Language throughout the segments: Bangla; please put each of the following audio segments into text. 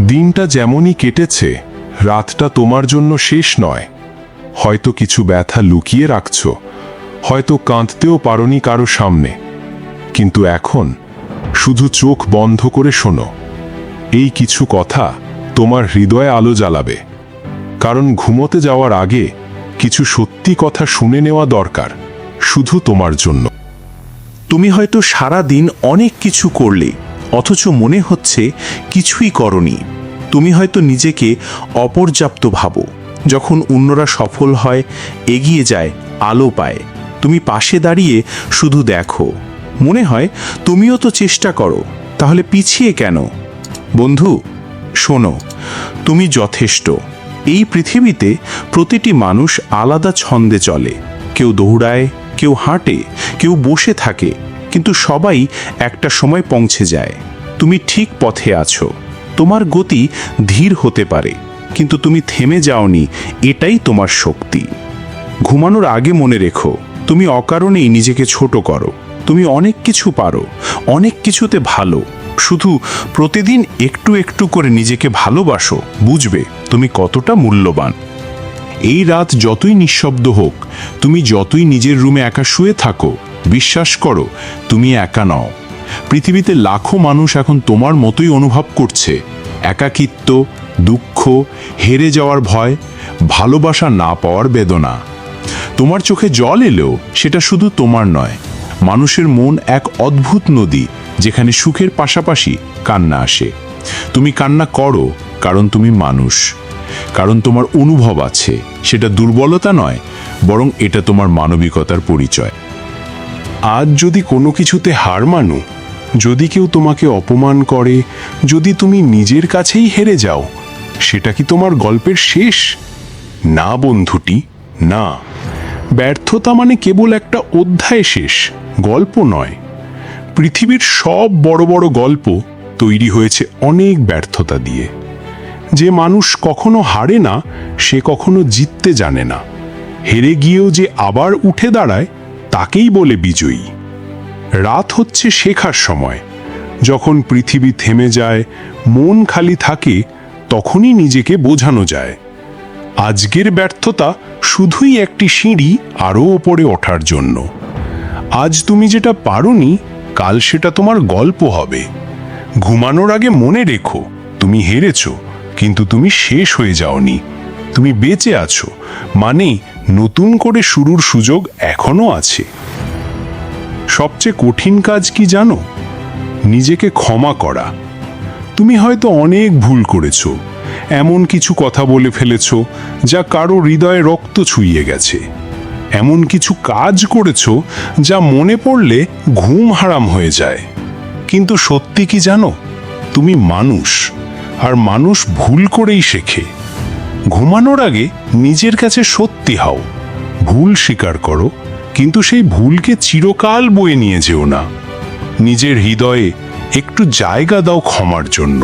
দিনটা যেমনই কেটেছে, রাতটা তোমার জন্য শেষ নয়। হয়তো কিছু ব্যথা লুকিয়ে রাখছ, হয়তো কাঁদতেও পারনি কারও সামনে। কিন্তু এখন শুধু চোখ বন্ধ করে শোনো। এই কিছু কথা তোমার হৃদয়ে আলো জ্বালাবে। কারণ ঘুমোতে যাওয়ার আগে কিছু সত্যি কথা শুনে নেওয়া দরকার, শুধু তোমার জন্য। তুমি হয়তো সারা দিন অনেক কিছু করলে অথচ মনে হচ্ছে কিছুই করনি। তুমি হয়তো নিজেকে অপর্যাপ্ত ভাবো। যখন অন্যরা সফল হয়, এগিয়ে যায়, আলো পায়। তুমি পাশে দাঁড়িয়ে শুধু দেখো। মনে হয় তুমিও তো চেষ্টা করো। তাহলে পিছিয়ে কেন? বন্ধু, শোনো, তুমি যথেষ্ট। এই পৃথিবীতে প্রতিটি মানুষ আলাদা ছন্দে চলে। কেউ দৌড়ায়, কেউ হাঁটে, কেউ বসে থাকে। কিন্তু সবাই একটা সময় পৌঁছে যায়। তুমি ঠিক পথে আছো। তোমার গতি ধীর হতে পারে, কিন্তু তুমি থেমে যাওনি, এটাই তোমার শক্তি। ঘুমানোর আগে মনে রেখো, তুমি অকারণেই নিজেকে ছোট করো। তুমি অনেক কিছু পারো, অনেক কিছুতে ভালো। শুধু প্রতিদিন একটু একটু করে নিজেকে ভালোবাসো, বুঝবে তুমি কতটা মূল্যবান। এই রাত যতই নিঃশব্দ হোক, তুমি যতই নিজের রুমে একা শুয়ে থাকো বিশ্বাস করো, তুমি একা নও। পৃথিবীতে লাখো মানুষ এখন তোমার মতোই অনুভব করছে। একাকিত্ব, দুঃখ, হেরে যাওয়ার ভয়, ভালোবাসা না পাওয়ার বেদনা। তোমার চোখে জল এলেও সেটা শুধু তোমার নয়, মানুষের মন এক অদ্ভুত নদী, যেখানে সুখের পাশাপাশি কান্না আসে। তুমি কান্না করো কারণ তুমি মানুষ, কারণ তোমার অনুভব আছে, সেটা দুর্বলতা নয়, বরং এটা তোমার মানবিকতার পরিচয়। আজ যদি কোনো কিছুতে হার মানো, যদি কেউ তোমাকে অপমান করে, যদি তুমি নিজের কাছেই হেরে যাও, সেটা কি তোমার গল্পের শেষ? না বন্ধুটি, না। ব্যর্থতা মানে কেবল একটা অধ্যায় শেষ, গল্প নয়। পৃথিবীর সব বড় বড় গল্প তৈরি হয়েছে অনেক ব্যর্থতা দিয়ে। যে মানুষ কখনো হারে না, সে কখনো জিততে জানে না। হেরে গিয়েও যে আবার উঠে দাঁড়ায় তাকেই বলে বিজয়ী। রাত হচ্ছে শেখার সময়। যখন পৃথিবী থেমে যায়, মন খালি থাকে, তখনই নিজেকে বোঝানো যায়। আজকের ব্যর্থতা শুধুই একটি সিঁড়ি আরও ওপরে ওঠার জন্য। আজ তুমি যেটা পারোনি, কাল সেটা তোমার গল্প হবে। ঘুমানোর আগে মনে রেখো, তুমি হেরেছো, কিন্তু তুমি শেষ হয়ে যাওনি। তুমি বেঁচে আছো মানে নতুন করে শুরুর সুযোগ এখনও আছে। সবচেয়ে কঠিন কাজ কি জানো? নিজেকে ক্ষমা করা। তুমি হয়তো অনেক ভুল করেছ, এমন কিছু কথা বলে ফেলেছ যা কারও হৃদয়ে রক্ত ছুঁয়ে গেছে। এমন কিছু কাজ করেছ যা মনে পড়লে ঘুম হারাম হয়ে যায়। কিন্তু সত্যি কি জানো? তুমি মানুষ, আর মানুষ ভুল করেই শেখে। ঘুমানোর আগে নিজের কাছে সত্যি হও। ভুল স্বীকার করো, কিন্তু সেই ভুলকে চিরকাল বয়ে নিয়ে যেও না। নিজের হৃদয়ে একটু জায়গা দাও ক্ষমার জন্য।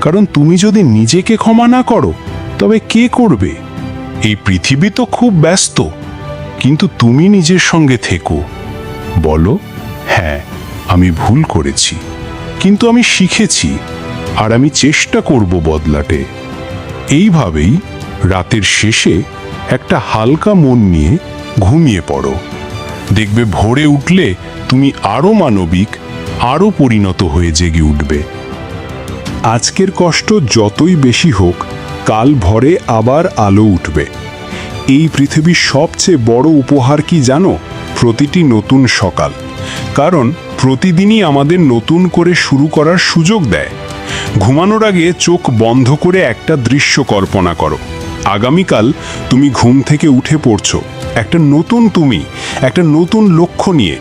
কারণ তুমি যদি নিজেকে ক্ষমা না করো, তবে কে করবে? এই পৃথিবী তো খুব ব্যস্ত, কিন্তু তুমি নিজের সঙ্গে থেকো। বলো হ্যাঁ আমি ভুল করেছি, কিন্তু আমি শিখেছি, আর আমি চেষ্টা করব বদলাতে। এইভাবেই রাতের শেষে একটা হালকা মন নিয়ে ঘুমিয়ে পড়ো। দেখবে ভোরে উঠলে তুমি আরও মানবিক আরও পরিণত হয়ে জেগে উঠবে। আজকের কষ্ট যতই বেশি হোক, কাল ভরে আবার আলো উঠবে। এই পৃথিবীর সবচেয়ে বড় উপহার কি জানো? প্রতিটি নতুন সকাল। কারণ প্রতিদিনই আমাদের নতুন করে শুরু করার সুযোগ দেয়। ঘুমানোর আগে চোখ বন্ধ করে একটা দৃশ্য কল্পনা করো। আগামীকাল তুমি ঘুম থেকে উঠে পড়ছো। একটা নতুন তুমি, একটা নতুন লক্ষ্য নিয়ে।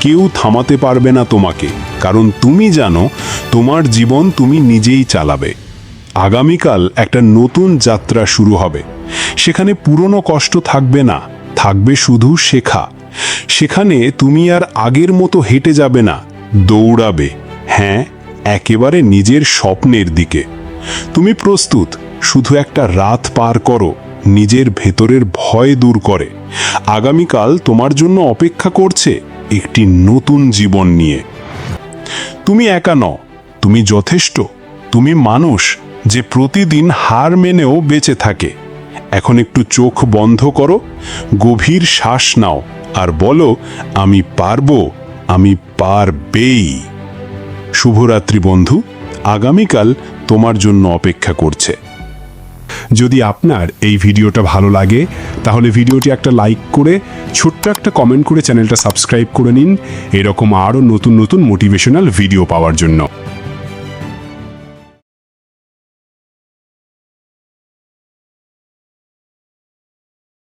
কেউ থামাতে পারবে না তোমাকে, কারণ তুমি জানো তোমার জীবন তুমি নিজেই চালাবে। আগামীকাল একটা নতুন যাত্রা শুরু হবে। সেখানে পুরনো কষ্ট থাকবে না, থাকবে শুধু শেখা। সেখানে তুমি আর আগের মতো হেঁটে যাবে না, দৌড়াবে। হ্যাঁ একেবারে নিজের স্বপ্নের দিকে। তুমি প্রস্তুত, শুধু একটা রাত পার করো, নিজের ভেতরের ভয় দূর করে। আগামীকাল তোমার জন্য অপেক্ষা করছে একটি নতুন জীবন নিয়ে। তুমি একা নও, তুমি যথেষ্ট, তুমি মানুষ যে প্রতিদিন হার মেনেও বেঁচে থাকে। এখন একটু চোখ বন্ধ করো, গভীর শ্বাস নাও আর বলো, আমি পারব, আমি পারবেই। শুভরাত্রি বন্ধু। আগামীকাল তোমার জন্য অপেক্ষা করছে। যদি আপনার এই ভিডিওটা ভালো লাগে, তাহলে ভিডিওটি একটা লাইক করে, ছোট্ট একটা কমেন্ট করে চ্যানেলটা সাবস্ক্রাইব করে নিন। এরকম আরও নতুন নতুন মোটিভেশনাল ভিডিও পাওয়ার জন্য।